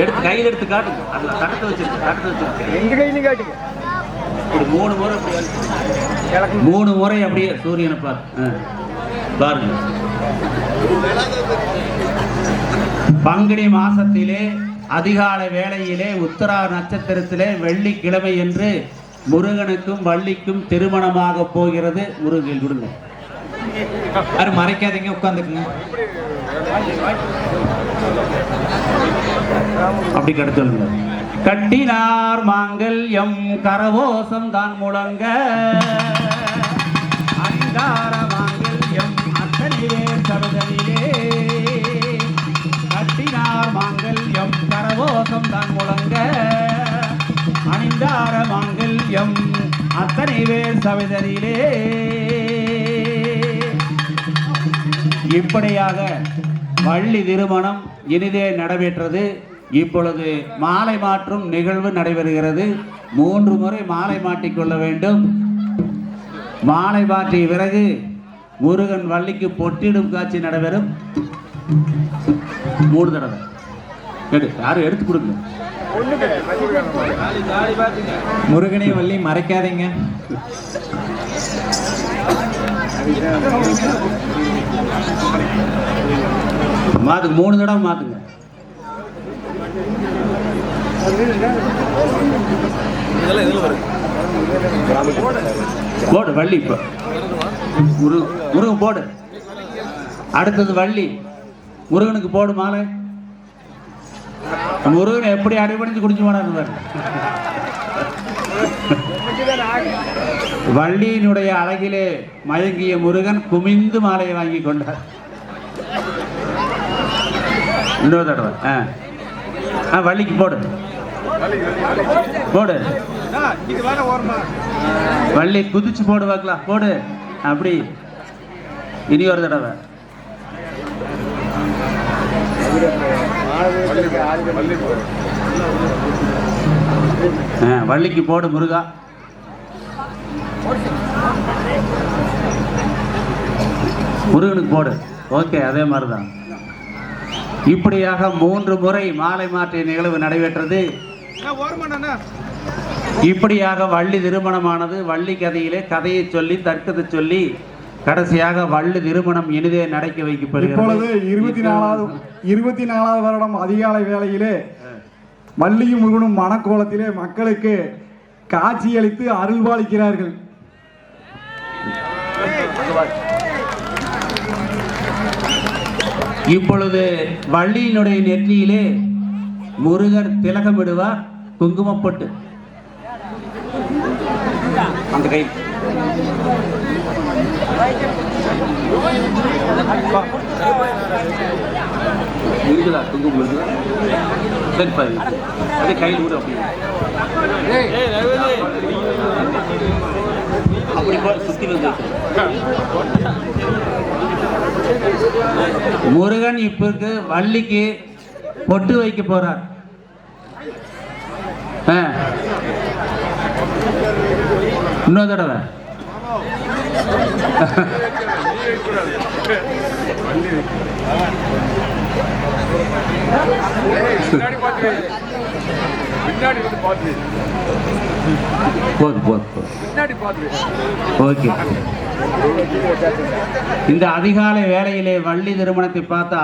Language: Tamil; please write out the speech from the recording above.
எடுத்து கையில் எடுத்து காட்டுங்க. அதுல தடத்தை வச்சிருக்கேன் தடத்தை வச்சிருக்கேன் எங்க கையிலும் காட்டுங்க. இப்படி மூணு முறை அப்படி. மூணு முறை அப்படியே சூரியனை பாரு ஆ. பாருங்க. பங்குனி மாசத்திலே அதிகாலை வேளையிலே உத்தரா நட்சத்திரத்திலே வெள்ளிக்கிழமை என்று முருகனுக்கும் வள்ளிக்கும் திருமணமாக போகிறது. முருகன் கொடுங்க யாரும் மறைக்காதீங்க உட்காந்துக்குங்க. அப்படி கடத்த சொல்லுங்க கட்டினார் மாங்கல்யம் கரவோசம் தான் முழங்க. மாங்கல் மாங்கல்யம் அத்தனிலே சபதனிலே கட்டினார் மாங்கல்யம் கரவோசம் தான் முழங்க. அணிந்தார மாங்கல்யம் அத்தனை பேர் சவிதரிலே இப்படியாக வள்ளி திருமணம் இனிதே நடைபெற்றது இப்பொழுது மாலை மாற்றும் நிகழ்வு நடைபெறுகிறது. மூன்று முறை மாலை மாட்டிக்கொள்ள வேண்டும். மாலை மாற்றிய பிறகு முருகன் வள்ளிக்கு பொட்டிடும் காட்சி நடைபெறும். மூணு தடவை. எடு யாரும் எடுத்து கொடுங்க முருகனை வள்ளி மறைக்காதீங்க. மாத்துங்க மூணு தடவை மாத்துங்க. போடு வள்ளி இப்போ. முருகன் போடு. அடுத்தது வள்ளி. முருகனுக்கு போடு மாலை. முருகன் எப்படி அடிபணிஞ்சு குடிச்சு போனாரு வள்ளியினுடைய அழகிலே மயங்கிய முருகன் குமிந்து மாலையை வாங்கி கொண்டார். இன்னொரு தடவை. ஆ. ஆ வள்ளிக்கு போடு. போடு. வள்ளி குதிச்சு போடு பார்க்கலாம் போடு. அப்படி. இனி ஒரு தடவை. ஆ, வள்ளிக்கு போடு முருகா. முருகனுக்கு போடு. ஓகே அதே மாதிரி தான் இப்படியாக மூன்று முறை மாலை மாற்றிய நிகழ்வு நடைபெற்றது. ஓரமாண்ணா இப்படியாக வள்ளி திருமணமானது வள்ளி கதையிலே கதையை சொல்லி தர்க்கத்தை சொல்லி கடைசியாக வள்ளி திருமணம் இனிதே நடக்க வைக்கப்படுகிறது. இருபத்தி நாலாவது இருபத்தி நாலாவது வருடம் அதிகாலை வேளையிலே மல்லியும் முருகனும் மணக்கோலத்திலே மக்களுக்கு காட்சியளித்து அருள்பாலிக்கிறார்கள். இப்பொழுது வள்ளியினுடைய நெற்றியிலே முருகர் திலகமிடுவார் குங்குமப்பொட்டு. அந்த கை. இருக்குதா? குங்குமம் இருக்குதா? சரி பாரு. அதே கையில் விடு அப்படி அப்படி போ சுத்தி வந்து முருகன் இப்ப வள்ளிக்கு பொட்டு வைக்க போறார். இன்னொரு தடவை. பின்னாடி வந்து பார்த்து போதும் போதும் ஓகே இந்த அதிகாலை வேலையிலே வள்ளி திருமணத்தை பார்த்த